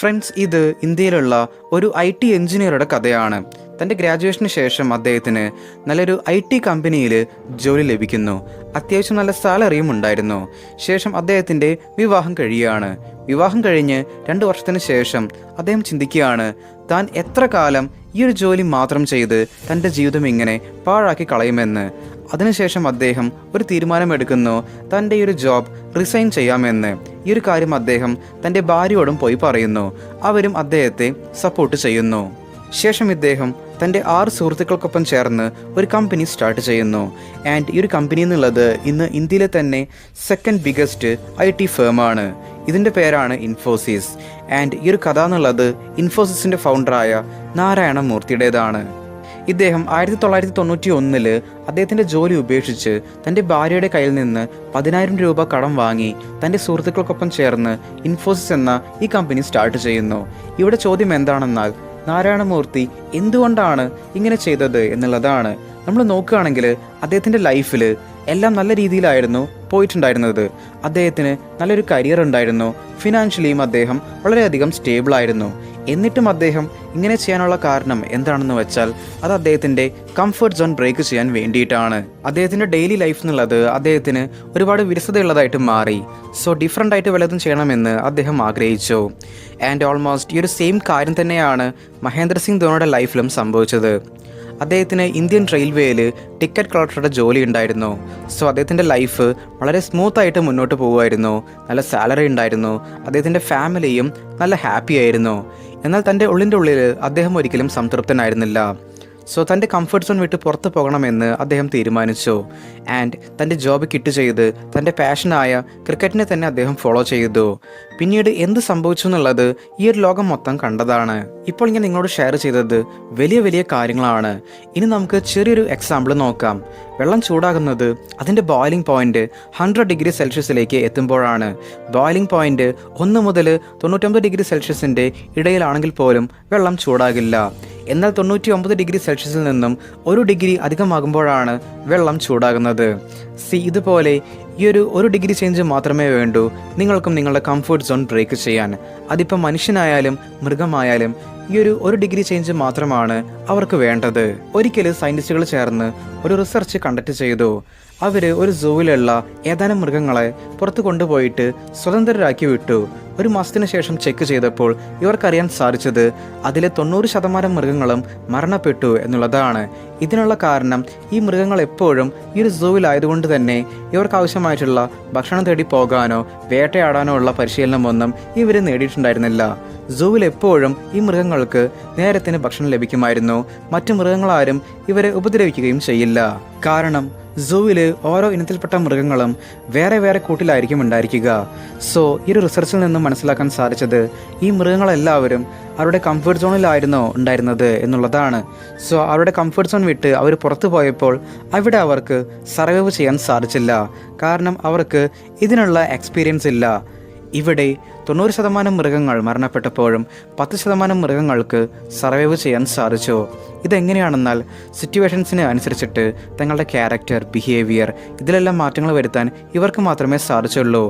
Friends ഇത് ഇന്ത്യയിലുള്ള ഒരു ഐ ടി എഞ്ചിനീയറുടെ കഥയാണ്. തന്റെ ഗ്രാജുവേഷന് ശേഷം അദ്ദേഹത്തിന് നല്ലൊരു ഐ ടി കമ്പനിയിൽ ജോലി ലഭിക്കുന്നു. അത്യാവശ്യം നല്ല സാലറിയും ഉണ്ടായിരുന്നു. ശേഷം അദ്ദേഹത്തിന്റെ വിവാഹം കഴിയുകയാണ്. വിവാഹം കഴിഞ്ഞ് രണ്ട് വർഷത്തിന് ശേഷം അദ്ദേഹം ചിന്തിക്കുകയാണ് താൻ എത്ര കാലം ഈ ഒരു ജോലി മാത്രം ചെയ്ത് തന്റെ ജീവിതം ഇങ്ങനെ പാഴാക്കി കളയുമെന്ന്. അതിനുശേഷം അദ്ദേഹം ഒരു തീരുമാനമെടുക്കുന്നു തന്റെ ഈ ഒരു ജോബ് റിസൈൻ ചെയ്യാമെന്ന്. ഈ ഒരു കാര്യം അദ്ദേഹം തന്റെ ഭാര്യയോടും പോയി പറയുന്നു. അവരും അദ്ദേഹത്തെ സപ്പോർട്ട് ചെയ്യുന്നു. ശേഷം ഇദ്ദേഹം തന്റെ ആറ് സുഹൃത്തുക്കൾക്കൊപ്പം ചേർന്ന് ഒരു കമ്പനി സ്റ്റാർട്ട് ചെയ്യുന്നു. ആൻഡ് ഈ ഒരു കമ്പനി എന്നുള്ളത് ഇന്ന് ഇന്ത്യയിലെ തന്നെ സെക്കൻഡ് ബിഗസ്റ്റ് ഐ ടി ഫേമാണ് ഇതിന്റെ പേരാണ് ഇൻഫോസിസ് ആൻഡ് ഈ ഒരു കഥ എന്നുള്ളത് ഇൻഫോസിസിന്റെ ഫൗണ്ടറായ നാരായണ മൂർത്തിയുടേതാണ് ഇദ്ദേഹം ആയിരത്തി തൊള്ളായിരത്തി തൊണ്ണൂറ്റി ഒന്നിൽ അദ്ദേഹത്തിന്റെ ജോലി ഉപേക്ഷിച്ച് തന്റെ ഭാര്യയുടെ കയ്യിൽ നിന്ന് പതിനായിരം രൂപ കടം വാങ്ങി തന്റെ സുഹൃത്തുക്കൾക്കൊപ്പം ചേർന്ന് ഇൻഫോസിസ് എന്ന ഈ കമ്പനി സ്റ്റാർട്ട് ചെയ്യുന്നു. ഇവിടെ ചോദ്യം എന്താണെന്നാൽ നാരായണമൂർത്തി എന്തുകൊണ്ടാണ് ഇങ്ങനെ ചെയ്തത് എന്നുള്ളതാണ്. നമ്മൾ നോക്കുകയാണെങ്കിൽ അദ്ദേഹത്തിന്റെ ലൈഫിൽ എല്ലാം നല്ല രീതിയിലായിരുന്നു പോയിട്ടുണ്ടായിരുന്നത്. അദ്ദേഹത്തിന് നല്ലൊരു കരിയർ ഉണ്ടായിരുന്നു. ഫിനാൻഷ്യലിയും അദ്ദേഹം വളരെയധികം സ്റ്റേബിൾ ആയിരുന്നു. എന്നിട്ടും അദ്ദേഹം ഇങ്ങനെ ചെയ്യാനുള്ള കാരണം എന്താണെന്ന് വെച്ചാൽ അത് അദ്ദേഹത്തിന്റെ കംഫർട്ട് സോൺ ബ്രേക്ക് ചെയ്യാൻ വേണ്ടിയിട്ടാണ്. അദ്ദേഹത്തിന്റെ ഡെയിലി ലൈഫ് എന്നുള്ളത് അദ്ദേഹത്തിന് ഒരുപാട് വിരസതയുള്ളതായിട്ട് മാറി. സോ ഡിഫറെന്റ് ആയിട്ട് വല്ലതും ചെയ്യണമെന്ന് അദ്ദേഹം ആഗ്രഹിച്ചു. ആൻഡ് ഓൾമോസ്റ്റ് ഈ ഒരു സെയിം കാര്യം തന്നെയാണ് മഹേന്ദ്ര സിംഗ് ധോണിയുടെ ലൈഫിലും സംഭവിച്ചത്. അദ്ദേഹത്തിന് ഇന്ത്യൻ റെയിൽവേയിൽ ടിക്കറ്റ് കളക്ടറുടെ ജോലി ഉണ്ടായിരുന്നു. സോ അദ്ദേഹത്തിന്റെ ലൈഫ് വളരെ സ്മൂത്ത് ആയിട്ട് മുന്നോട്ട് പോകുമായിരുന്നു നല്ല സാലറി ഉണ്ടായിരുന്നു. അദ്ദേഹത്തിന്റെ ഫാമിലിയും നല്ല ഹാപ്പി ആയിരുന്നു. എന്നാൽ തന്റെ ഉള്ളിന്റെ ഉള്ളിൽ അദ്ദേഹം ഒരിക്കലും സംതൃപ്തനായിരുന്നില്ല. സോ തന്റെ കംഫർട്ട് സോൺ വിട്ട് പുറത്ത് പോകണമെന്ന് അദ്ദേഹം തീരുമാനിച്ചു. ആൻഡ് തന്റെ ജോബ് കിട്ട് ചെയ്ത് തന്റെ പാഷനായ ക്രിക്കറ്റിനെ തന്നെ അദ്ദേഹം ഫോളോ ചെയ്തു. പിന്നീട് എന്ത് സംഭവിച്ചു എന്നുള്ളത് ഈ ഒരു ലോകം മൊത്തം കണ്ടതാണ്. ഇപ്പോൾ ഞാൻ നിങ്ങളോട് ഷെയർ ചെയ്തത് വലിയ വലിയ കാര്യങ്ങളാണ്. ഇനി നമുക്ക് ചെറിയൊരു എക്സാമ്പിൾ നോക്കാം. വെള്ളം ചൂടാകുന്നത് അതിന്റെ ബോയിലിംഗ് പോയിന്റ് ഹൺഡ്രഡ് ഡിഗ്രി സെൽഷ്യസിലേക്ക് എത്തുമ്പോഴാണ്. ബോയിലിംഗ് പോയിന്റ് ഒന്ന് മുതൽ തൊണ്ണൂറ്റൊമ്പത് ഡിഗ്രി സെൽഷ്യസിന്റെ ഇടയിലാണെങ്കിൽ പോലും വെള്ളം ചൂടാകില്ല. എന്നാൽ തൊണ്ണൂറ്റി ഒമ്പത് ഡിഗ്രി സെൽഷ്യസിൽ നിന്നും ഒരു ഡിഗ്രി അധികമാകുമ്പോഴാണ് വെള്ളം ചൂടാകുന്നത്. സി ഇതുപോലെ ഈ ഒരു ഒരു ഡിഗ്രി ചേഞ്ച് മാത്രമേ വേണ്ടൂ. നിങ്ങൾക്കും നിങ്ങളുടെ കംഫർട്ട് സോൺ ബ്രേക്ക് ചെയ്യാൻ. അതിപ്പോൾ മനുഷ്യനായാലും മൃഗമായാലും ഈ ഒരു ഒരു ഡിഗ്രി ചേഞ്ച് മാത്രമാണ് അവർക്ക് വേണ്ടത്. ഒരിക്കൽ സയന്റിസ്റ്റുകൾ ചേർന്ന് ഒരു റിസർച്ച് കണ്ടക്ട് ചെയ്തു. അവർ ഒരു സൂവിലുള്ള ഏതാനും മൃഗങ്ങളെ പുറത്തു കൊണ്ടുപോയിട്ട് സ്വതന്ത്രരാക്കി വിട്ടു. ഒരു മാസത്തിന് ശേഷം ചെക്ക് ചെയ്തപ്പോൾ ഇവർക്കറിയാൻ സാധിച്ചത് അതിലെ തൊണ്ണൂറ് ശതമാനം മൃഗങ്ങളും മരണപ്പെട്ടു എന്നുള്ളതാണ്. ഇതിനുള്ള കാരണം ഈ മൃഗങ്ങൾ എപ്പോഴും ഈ ഒരു സൂവിലായതുകൊണ്ട് തന്നെ ഇവർക്ക് ആവശ്യമായിട്ടുള്ള ഭക്ഷണം തേടി പോകാനോ വേട്ടയാടാനോ ഉള്ള പരിശീലനമൊന്നും ഇവർ നേടിയിട്ടുണ്ടായിരുന്നില്ല. സൂവിൽ എപ്പോഴും ഈ മൃഗങ്ങൾക്ക് നേരത്തിന് ഭക്ഷണം ലഭിക്കുമായിരുന്നു. മറ്റു മൃഗങ്ങളാരും ഇവരെ ഉപദ്രവിക്കുകയും ചെയ്യില്ല. കാരണം സൂവിൽ ഓരോ ഇനത്തിൽപ്പെട്ട മൃഗങ്ങളും വേറെ വേറെ കൂട്ടിലായിരിക്കും ഉണ്ടായിരിക്കുക. സോ ഈ ഒരു റിസർച്ചിൽ നിന്നും മനസ്സിലാക്കാൻ സാധിച്ചത് ഈ മൃഗങ്ങളെല്ലാവരും അവരുടെ കംഫർട്ട് സോണിലായിരുന്നോ ഉണ്ടായിരുന്നത് എന്നുള്ളതാണ്. സോ അവരുടെ കംഫർട്ട് സോൺ വിട്ട് അവർ പുറത്തു പോയപ്പോൾ അവിടെ അവർക്ക് സർവൈവ് ചെയ്യാൻ സാധിച്ചില്ല. കാരണം അവർക്ക് ഇതിനുള്ള എക്സ്പീരിയൻസ് ഇല്ല. ഇവിടെ തൊണ്ണൂറ് ശതമാനം മൃഗങ്ങൾ മരണപ്പെട്ടപ്പോഴും പത്ത് ശതമാനം മൃഗങ്ങൾക്ക് സർവൈവ് ചെയ്യാൻ സാധിച്ചു. ഇതെങ്ങനെയാണെന്നാൽ സിറ്റുവേഷൻസിന് അനുസരിച്ചിട്ട് തങ്ങളുടെ ക്യാരക്ടർ ബിഹേവിയർ ഇതിലെല്ലാം മാറ്റങ്ങൾ വരുത്താൻ ഇവർക്ക് മാത്രമേ സാധിച്ചുള്ളൂ.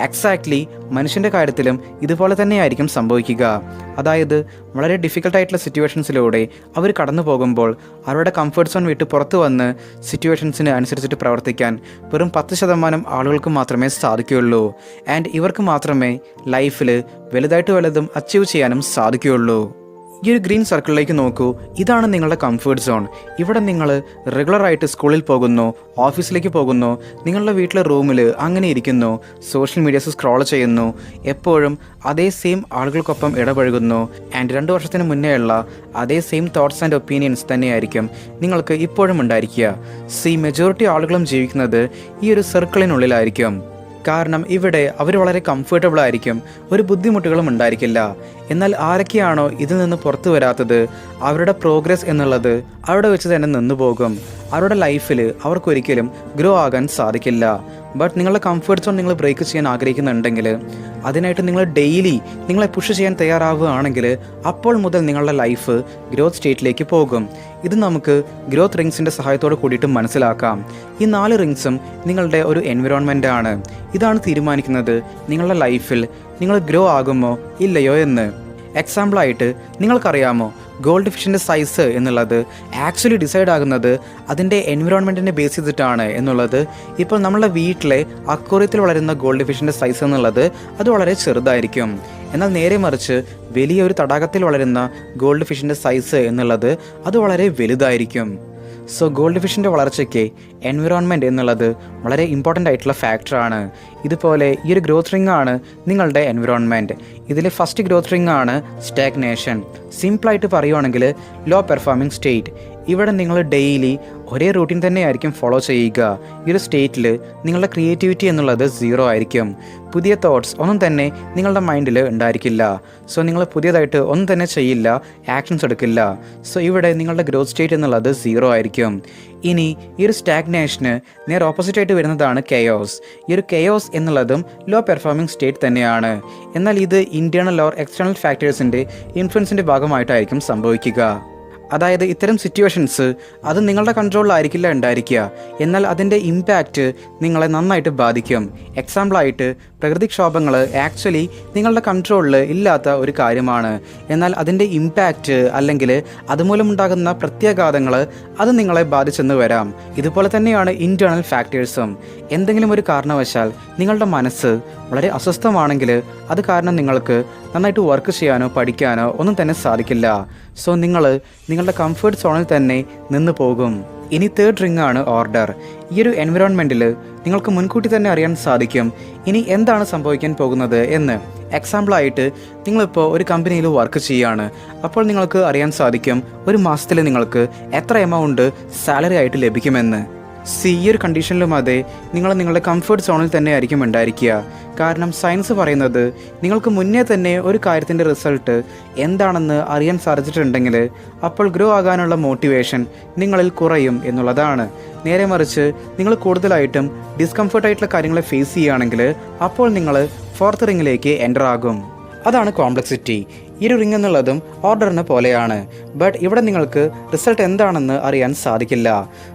എക്സാക്ട്ലി മനുഷ്യന്റെ കാര്യത്തിലും ഇതുപോലെ തന്നെയായിരിക്കും സംഭവിക്കുക. അതായത് വളരെ ഡിഫിക്കൽട്ടായിട്ടുള്ള സിറ്റുവേഷൻസിലൂടെ അവർ കടന്നു പോകുമ്പോൾ അവരുടെ കംഫർട്ട് സോൺ വിട്ട് പുറത്തു വന്ന് സിറ്റുവേഷൻസിന് അനുസരിച്ചിട്ട് പ്രവർത്തിക്കാൻ വെറും പത്ത് ശതമാനം ആളുകൾക്ക് മാത്രമേ സാധിക്കുകയുള്ളൂ. ആൻഡ് ഇവർക്ക് മാത്രമേ ലൈഫിൽ വലുതായിട്ട് വലുതും അച്ചീവ് ചെയ്യാനും സാധിക്കുകയുള്ളൂ. ഈ ഒരു ഗ്രീൻ സർക്കിളിലേക്ക് നോക്കൂ. ഇതാണ് നിങ്ങളുടെ കംഫേർട്ട് സോൺ ഇവിടെ നിങ്ങൾ റെഗുലറായിട്ട് സ്കൂളിൽ പോകുന്നു ഓഫീസിലേക്ക് പോകുന്നു നിങ്ങളുടെ വീട്ടിലെ റൂമിൽ അങ്ങനെ ഇരിക്കുന്നു സോഷ്യൽ മീഡിയസ് സ്ക്രോൾ ചെയ്യുന്നു എപ്പോഴും അതേ സെയിം ആളുകൾക്കൊപ്പം ഇടപഴകുന്നു. ആൻഡ് രണ്ട് വർഷത്തിന് മുന്നേയുള്ള അതേ സെയിം തോട്ട്സ് ആൻഡ് ഒപ്പീനിയൻസ് തന്നെയായിരിക്കും നിങ്ങൾക്ക് ഇപ്പോഴും ഉണ്ടായിരിക്കുക. സി മെജോറിറ്റി ആളുകളും ജീവിക്കുന്നത് ഈ ഒരു സർക്കിളിനുള്ളിലായിരിക്കും കാരണം ഇവിടെ അവർ വളരെ കംഫർട്ടബിൾ ആയിരിക്കും. ഒരു ബുദ്ധിമുട്ടുകളും ഉണ്ടായിരിക്കില്ല. എന്നാൽ ആരൊക്കെയാണോ ഇതിൽ നിന്ന് പുറത്തു വരാത്തത് അവരുടെ പ്രോഗ്രസ് എന്നുള്ളത് അവിടെ വെച്ച് തന്നെ നിന്നു പോകും അവരുടെ ലൈഫിൽ അവർക്കൊരിക്കലും ഗ്രോ ആകാൻ സാധിക്കില്ല. ബട്ട് നിങ്ങളുടെ കംഫർട്ട് സോൺ നിങ്ങൾ ബ്രേക്ക് ചെയ്യാൻ ആഗ്രഹിക്കുന്നുണ്ടെങ്കിൽ അതിനായിട്ട് നിങ്ങൾ ഡെയിലി നിങ്ങളെ പുഷ് ചെയ്യാൻ തയ്യാറാവുകയാണെങ്കിൽ അപ്പോൾ മുതൽ നിങ്ങളുടെ ലൈഫ് ഗ്രോത്ത് സ്റ്റേറ്റിലേക്ക് പോകും. ഇത് നമുക്ക് ഗ്രോത്ത് റിങ്സിന്റെ സഹായത്തോട് കൂടിയിട്ട് മനസ്സിലാക്കാം. ഈ നാല് റിങ്സും നിങ്ങളുടെ ഒരു എൻവിറോൺമെന്റ് ആണ്. ഇതാണ് തീരുമാനിക്കുന്നത് നിങ്ങളുടെ ലൈഫിൽ നിങ്ങൾ ഗ്രോ ആകുമോ ഇല്ലയോ എന്ന്. എക്സാമ്പിളായിട്ട് നിങ്ങൾക്കറിയാമോ? ഗോൾഡ് ഫിഷിന്റെ സൈസ് എന്നുള്ളത് ആക്ച്വലി ഡിസൈഡ് ആകുന്നത് അതിന്റെ എൻവിറോൺമെന്റിനെ ബേസ് ചെയ്തിട്ടാണ് എന്നുള്ളത്. ഇപ്പോൾ നമ്മളുടെ വീട്ടിലെ അക്വറിയത്തിൽ വളരുന്ന ഗോൾഡ് ഫിഷിന്റെ സൈസ് എന്നുള്ളത് അത് വളരെ ചെറുതായിരിക്കും. എന്നാൽ നേരെ മറിച്ച് വലിയ ഒരു തടാകത്തിൽ വളരുന്ന ഗോൾഡ് ഫിഷിന്റെ സൈസ് എന്നുള്ളത് അത് വളരെ വലുതായിരിക്കും. സോ ഗോൾഡ് ഫിഷിന്റെ വളർച്ചയ്ക്ക് എൻവിറോൺമെന്റ് എന്നുള്ളത് വളരെ ഇമ്പോർട്ടന്റ് ആയിട്ടുള്ള ഫാക്ടറാണ് ഇതുപോലെ ഈ ഒരു ഗ്രോത്ത് റിംഗ് ആണ് നിങ്ങളുടെ എൻവിറോൺമെന്റ് ഇതിൽ ഫസ്റ്റ് ഗ്രോത്ത് റിംഗ് ആണ് സ്റ്റാഗ്നേഷൻ സിമ്പിളായിട്ട് പറയുവാണെങ്കിൽ ലോ പെർഫോമിംഗ് സ്റ്റേറ്റ് ഇവിടെ നിങ്ങൾ ഡെയിലി ഒരേ റൂട്ടീൻ തന്നെയായിരിക്കും ഫോളോ ചെയ്യുക. ഈ ഒരു സ്റ്റേറ്റിൽ നിങ്ങളുടെ ക്രിയേറ്റിവിറ്റി എന്നുള്ളത് സീറോ ആയിരിക്കും. പുതിയ തോട്ട്സ് ഒന്നും തന്നെ നിങ്ങളുടെ മൈൻഡിൽ ഉണ്ടായിരിക്കില്ല. സോ നിങ്ങൾ പുതിയതായിട്ട് ഒന്നും തന്നെ ചെയ്യില്ല ആക്ഷൻസ് എടുക്കില്ല. സോ ഇവിടെ നിങ്ങളുടെ ഗ്രോത്ത് സ്റ്റേറ്റ് എന്നുള്ളത് സീറോ ആയിരിക്കും. ഇനി ഈ ഒരു സ്റ്റാഗ്നേഷന് ഓപ്പോസിറ്റ് ആയിട്ട് വരുന്നതാണ് കെയോസ് ഈ ഒരു കെയോസ് എന്നുള്ളതും ലോ പെർഫോമിംഗ് സ്റ്റേറ്റ് തന്നെയാണ്. എന്നാൽ ഇത് ഇന്റേർണൽ ഓർ എക്സ്റ്റേണൽ ഫാക്ടേഴ്സിന്റെ ഇൻഫ്ലുവൻസിന്റെ ഭാഗമായിട്ടായിരിക്കും സംഭവിക്കുക. അതായത് ഇത്തരം സിറ്റുവേഷൻസ് അത് നിങ്ങളുടെ കൺട്രോളിലായിരിക്കില്ല ഉണ്ടായിരിക്കുക. എന്നാൽ അതിന്റെ ഇമ്പാക്റ്റ് നിങ്ങളെ നന്നായിട്ട് ബാധിക്കും. എക്സാമ്പിളായിട്ട് പ്രകൃതിക്ഷോഭങ്ങൾ ആക്ച്വലി നിങ്ങളുടെ കൺട്രോളിൽ ഇല്ലാത്ത ഒരു കാര്യമാണ്. എന്നാൽ അതിന്റെ ഇമ്പാക്റ്റ് അല്ലെങ്കിൽ അതുമൂലമുണ്ടാകുന്ന പ്രത്യാഘാതങ്ങൾ അത് നിങ്ങളെ ബാധിച്ചെന്ന് വരാം. ഇതുപോലെ തന്നെയാണ് ഇന്റേർണൽ ഫാക്ടേഴ്സും എന്തെങ്കിലും ഒരു കാരണവശാൽ നിങ്ങളുടെ മനസ്സ് വളരെ അസ്വസ്ഥമാണെങ്കിൽ അത് കാരണം നിങ്ങൾക്ക് നന്നായിട്ട് വർക്ക് ചെയ്യാനോ പഠിക്കാനോ ഒന്നും തന്നെ സാധിക്കില്ല. സോ നിങ്ങൾ നിങ്ങളുടെ കംഫർട്ട് സോണിൽ തന്നെ നിന്ന് പോകും. ഇനി തേർഡ് റിംഗ് ആണ് ഓർഡർ ഈ ഒരു എൻവിറോൺമെന്റിൽ നിങ്ങൾക്ക് മുൻകൂട്ടി തന്നെ അറിയാൻ സാധിക്കും. ഇനി എന്താണ് സംഭവിക്കാൻ പോകുന്നത് എന്ന്. എക്സാമ്പിളായിട്ട് നിങ്ങളിപ്പോൾ ഒരു കമ്പനിയിൽ വർക്ക് ചെയ്യുകയാണ് അപ്പോൾ നിങ്ങൾക്ക് അറിയാൻ സാധിക്കും ഒരു മാസത്തിൽ നിങ്ങൾക്ക് എത്ര എമൗണ്ട് സാലറി ആയിട്ട് ലഭിക്കുമെന്ന്. സി ഈ ഒരു കണ്ടീഷനിലും അതെ നിങ്ങൾ നിങ്ങളുടെ കംഫർട്ട് സോണിൽ തന്നെ ആയിരിക്കും ഉണ്ടായിരിക്കുക. കാരണം സയൻസ് പറയുന്നത് നിങ്ങൾക്ക് മുന്നേ തന്നെ ഒരു കാര്യത്തിന്റെ റിസൾട്ട് എന്താണെന്ന് അറിയാൻ സാധിച്ചിട്ടുണ്ടെങ്കിൽ അപ്പോൾ ഗ്രോ ആകാനുള്ള മോട്ടിവേഷൻ നിങ്ങളിൽ കുറയും എന്നുള്ളതാണ്. നേരെ മറിച്ച് നിങ്ങൾ കൂടുതലായിട്ടും ഡിസ്കംഫർട്ടായിട്ടുള്ള കാര്യങ്ങളെ ഫേസ് ചെയ്യുകയാണെങ്കിൽ അപ്പോൾ നിങ്ങൾ ഫോർത്ത് റിങ്ങിലേക്ക് എന്റർ ആകും. അതാണ് കോംപ്ലക്സിറ്റി ഇരു റിംഗ് എന്നുള്ളതും ഓർഡറിനെ പോലെയാണ്. ബട്ട് ഇവിടെ നിങ്ങൾക്ക് റിസൾട്ട് എന്താണെന്ന് അറിയാൻ സാധിക്കില്ല.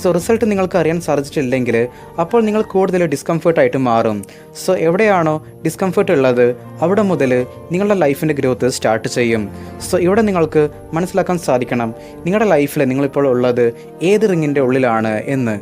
സോ റിസൾട്ട് നിങ്ങൾക്ക് അറിയാൻ സാധിച്ചിട്ടില്ലെങ്കിൽ അപ്പോൾ നിങ്ങൾ കൂടുതൽ ഡിസ്കംഫേർട്ടായിട്ട് മാറും. സോ എവിടെയാണോ ഡിസ്കംഫേർട്ട് ഉള്ളത് അവിടെ മുതൽ നിങ്ങളുടെ ലൈഫിന്റെ ഗ്രോത്ത് സ്റ്റാർട്ട് ചെയ്യും. സോ ഇവിടെ നിങ്ങൾക്ക് മനസ്സിലാക്കാൻ സാധിക്കണം നിങ്ങളുടെ ലൈഫിൽ നിങ്ങളിപ്പോൾ ഉള്ളത് ഏത് റിങ്ങിന്റെ ഉള്ളിലാണ് എന്ന്.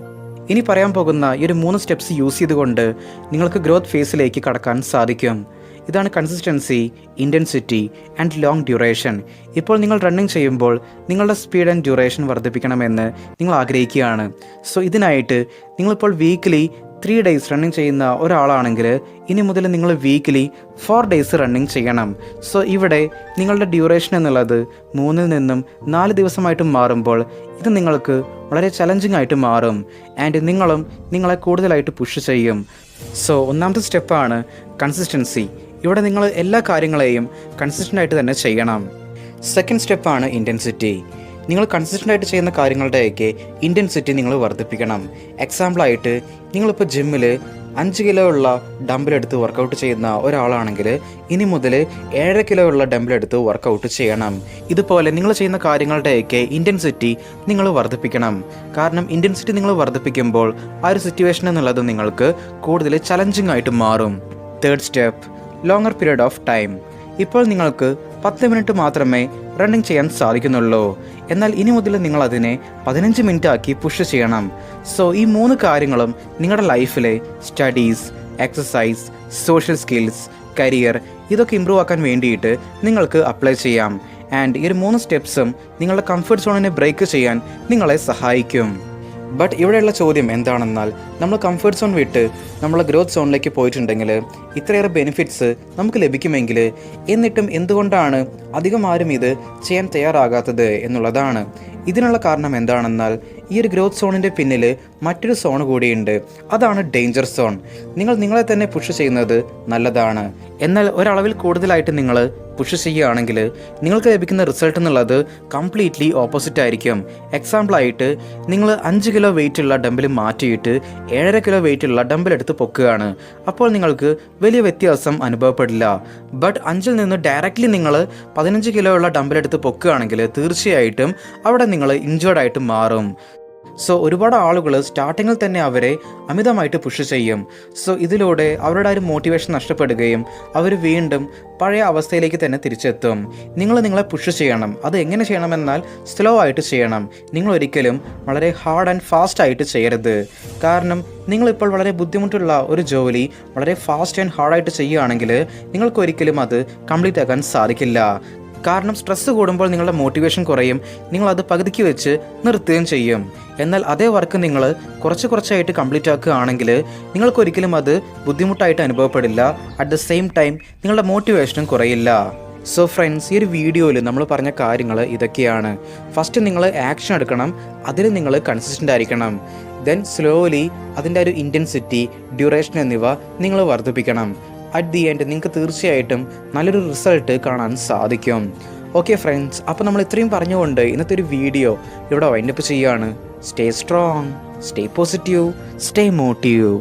ഇനി പറയാൻ പോകുന്ന ഈ ഒരു മൂന്ന് സ്റ്റെപ്സ് യൂസ് ചെയ്തുകൊണ്ട് നിങ്ങൾക്ക് ഗ്രോത്ത് ഫേസിലേക്ക് കടക്കാൻ സാധിക്കും. ഇതാണ് consistency intensity and long duration ഇപ്പോൾ നിങ്ങൾ റണ്ണിങ് ചെയ്യുമ്പോൾ നിങ്ങളുടെ സ്പീഡ് ആൻഡ് ഡ്യൂറേഷൻ വർദ്ധിപ്പിക്കണമെന്ന് നിങ്ങൾ ആഗ്രഹിക്കുകയാണ്. സോ ഇതിനായിട്ട് നിങ്ങളിപ്പോൾ വീക്ക്ലി ത്രീ ഡേയ്സ് റണ്ണിങ് ചെയ്യുന്ന ഒരാളാണെങ്കിൽ ഇനി മുതൽ നിങ്ങൾ വീക്ക്ലി ഫോർ ഡേയ്സ് റണ്ണിങ് ചെയ്യണം. സോ ഇവിടെ നിങ്ങളുടെ ഡ്യൂറേഷൻ എന്നുള്ളത് മൂന്നിൽ നിന്നും നാല് ദിവസമായിട്ട് മാറുമ്പോൾ ഇത് നിങ്ങൾക്ക് വളരെ ചലഞ്ചിങ് ആയിട്ട് മാറും. ആൻഡ് നിങ്ങളും നിങ്ങളെ കൂടുതലായിട്ട് പുഷ് ചെയ്യും. സോ ഒന്നാമത്തെ സ്റ്റെപ്പാണ് കൺസിസ്റ്റൻസി ഇവിടെ നിങ്ങൾ എല്ലാ കാര്യങ്ങളെയും കൺസിസ്റ്റന്റ് ആയിട്ട് തന്നെ ചെയ്യണം. സെക്കൻഡ് സ്റ്റെപ്പാണ് ഇന്റൻസിറ്റി നിങ്ങൾ കൺസിസ്റ്റന്റ് ആയിട്ട് ചെയ്യുന്ന കാര്യങ്ങളുടെയൊക്കെ ഇന്റൻസിറ്റി നിങ്ങൾ വർദ്ധിപ്പിക്കണം. എക്സാമ്പിളായിട്ട് നിങ്ങളിപ്പോൾ ജിമ്മിൽ അഞ്ച് കിലോ ഉള്ള ഡംബിൾ എടുത്ത് വർക്കൗട്ട് ചെയ്യുന്ന ഒരാളാണെങ്കിൽ ഇനി മുതൽ ഏഴര കിലോ ഉള്ള ഡംബിൾ എടുത്ത് വർക്കൗട്ട് ചെയ്യണം. ഇതുപോലെ നിങ്ങൾ ചെയ്യുന്ന കാര്യങ്ങളുടെയൊക്കെ ഇന്റൻസിറ്റി നിങ്ങൾ വർദ്ധിപ്പിക്കണം. കാരണം ഇന്റൻസിറ്റി നിങ്ങൾ വർദ്ധിപ്പിക്കുമ്പോൾ ആ ഒരു സിറ്റുവേഷൻ എന്നുള്ളത് നിങ്ങൾക്ക് കൂടുതൽ ചലഞ്ചിങ് ആയിട്ട് മാറും. Third step longer period of time ഇപ്പോൾ നിങ്ങൾക്ക് പത്ത് മിനിറ്റ് മാത്രമേ റണ്ണിങ് ചെയ്യാൻ സാധിക്കുന്നുള്ളൂ. എന്നാൽ ഇനി മുതൽ നിങ്ങൾ അതിനെ പതിനഞ്ച് മിനിറ്റ് ആക്കി പുഷ് ചെയ്യണം. സോ ഈ മൂന്ന് കാര്യങ്ങളും നിങ്ങളുടെ ലൈഫിലെ studies exercise social skills career ഇതൊക്കെ ഇമ്പ്രൂവ് ആക്കാൻ വേണ്ടിയിട്ട് നിങ്ങൾക്ക് അപ്ലൈ ചെയ്യാം. ആൻഡ് ഈ ഒരു മൂന്ന് സ്റ്റെപ്സും നിങ്ങളുടെ കംഫർട്ട് സോണിനെ ബ്രേക്ക് ചെയ്യാൻ നിങ്ങളെ സഹായിക്കും. ബട്ട് ഇവിടെയുള്ള ചോദ്യം എന്താണെന്നാൽ നമ്മൾ കംഫർട്ട് സോൺ വിട്ട് നമ്മൾ ഗ്രോത്ത് സോണിലേക്ക് പോയിട്ടുണ്ടെങ്കിൽ ഇത്രയേറെ ബെനിഫിറ്റ്സ് നമുക്ക് ലഭിക്കുമെങ്കിൽ എന്നിട്ടും എന്തുകൊണ്ടാണ് അധികം ആരും ഇത് ചെയ്യാൻ തയ്യാറാകാത്തത് എന്നുള്ളതാണ്. ഇതിനുള്ള കാരണം എന്താണെന്നാൽ ഈ ഒരു ഗ്രോത്ത് സോണിന്റെ പിന്നിൽ മറ്റൊരു സോൺ കൂടിയുണ്ട് അതാണ് ഡേഞ്ചർ സോൺ നിങ്ങൾ നിങ്ങളെ തന്നെ പുഷ് ചെയ്യുന്നത് നല്ലതാണ്. എന്നാൽ ഒരളവിൽ കൂടുതലായിട്ട് നിങ്ങൾ പുഷ് ചെയ്യുകയാണെങ്കിൽ നിങ്ങൾക്ക് ലഭിക്കുന്ന റിസൾട്ട് എന്നുള്ളത് കംപ്ലീറ്റ്ലി ഓപ്പോസിറ്റ് ആയിരിക്കും. എക്സാമ്പിളായിട്ട് നിങ്ങൾ അഞ്ച് കിലോ വെയിറ്റ് ഉള്ള ഡംബിൽ മാറ്റിയിട്ട് ഏഴര കിലോ വെയിറ്റ് ഉള്ള ഡംബിൽ എടുത്ത് പൊക്കുകയാണ്. അപ്പോൾ നിങ്ങൾക്ക് വലിയ വ്യത്യാസം അനുഭവപ്പെടില്ല. ബട്ട് അഞ്ചിൽ നിന്ന് ഡയറക്റ്റ്ലി നിങ്ങൾ പതിനഞ്ച് കിലോ ഉള്ള ഡംബിൽ എടുത്ത് പൊക്കുകയാണെങ്കിൽ തീർച്ചയായിട്ടും അവിടെ നിങ്ങൾ ഇഞ്ചേർഡ് ആയിട്ട് മാറും. സോ ഒരുപാട് ആളുകൾ സ്റ്റാർട്ടിങ്ങിൽ തന്നെ അവരെ അമിതമായിട്ട് പുഷ് ചെയ്യും. സോ ഇതിലൂടെ അവരുടെ ഒരു മോട്ടിവേഷൻ നഷ്ടപ്പെടുകയും അവർ വീണ്ടും പഴയ അവസ്ഥയിലേക്ക് തന്നെ തിരിച്ചെത്തും. നിങ്ങൾ നിങ്ങളെ പുഷ് ചെയ്യണം. അത് എങ്ങനെ ചെയ്യണമെന്നാൽ സ്ലോ ആയിട്ട് ചെയ്യണം. നിങ്ങൾ ഒരിക്കലും വളരെ ഹാർഡ് ആൻഡ് ഫാസ്റ്റ് ആയിട്ട് ചെയ്യരുത്. കാരണം നിങ്ങളിപ്പോൾ വളരെ ബുദ്ധിമുട്ടുള്ള ഒരു ജോലി വളരെ ഫാസ്റ്റ് ആൻഡ് ഹാർഡായിട്ട് ചെയ്യുകയാണെങ്കിൽ നിങ്ങൾക്ക് ഒരിക്കലും അത് കംപ്ലീറ്റ് ആക്കാൻ സാധിക്കില്ല. കാരണം സ്ട്രെസ്സ് കൂടുമ്പോൾ നിങ്ങളുടെ മോട്ടിവേഷൻ കുറയും. നിങ്ങൾ അത് പകുതിക്ക് വെച്ച് നിർത്തുകയും ചെയ്യും. എന്നാൽ അതേ വർക്ക് നിങ്ങൾ കുറച്ച് കുറച്ചായിട്ട് കംപ്ലീറ്റ് ആക്കുകയാണെങ്കിൽ നിങ്ങൾക്കൊരിക്കലും അത് ബുദ്ധിമുട്ടായിട്ട് അനുഭവപ്പെടില്ല. അറ്റ് ദ സെയിം ടൈം നിങ്ങളുടെ മോട്ടിവേഷനും കുറയില്ല. സോ ഫ്രണ്ട്സ് ഈ ഒരു വീഡിയോയിൽ നമ്മൾ പറഞ്ഞ കാര്യങ്ങൾ ഇതൊക്കെയാണ്. ഫസ്റ്റ് നിങ്ങൾ ആക്ഷൻ എടുക്കണം. അതിൽ നിങ്ങൾ കൺസിസ്റ്റന്റ് ആയിരിക്കണം. ദെൻ സ്ലോലി അതിന്റെ ഒരു ഇന്റൻസിറ്റി ഡ്യൂറേഷൻ എന്നിവ നിങ്ങൾ വർദ്ധിപ്പിക്കണം. അറ്റ് ദി എൻഡ് നിങ്ങൾക്ക് തീർച്ചയായിട്ടും നല്ലൊരു റിസൾട്ട് കാണാൻ സാധിക്കും. ഓക്കെ ഫ്രണ്ട്സ് അപ്പോൾ നമ്മൾ ഇത്രയും പറഞ്ഞുകൊണ്ട് ഇന്നത്തെ ഒരു വീഡിയോ ഇവിടെ വൈൻഡപ്പ് ചെയ്യുകയാണ് stay strong stay positive stay motive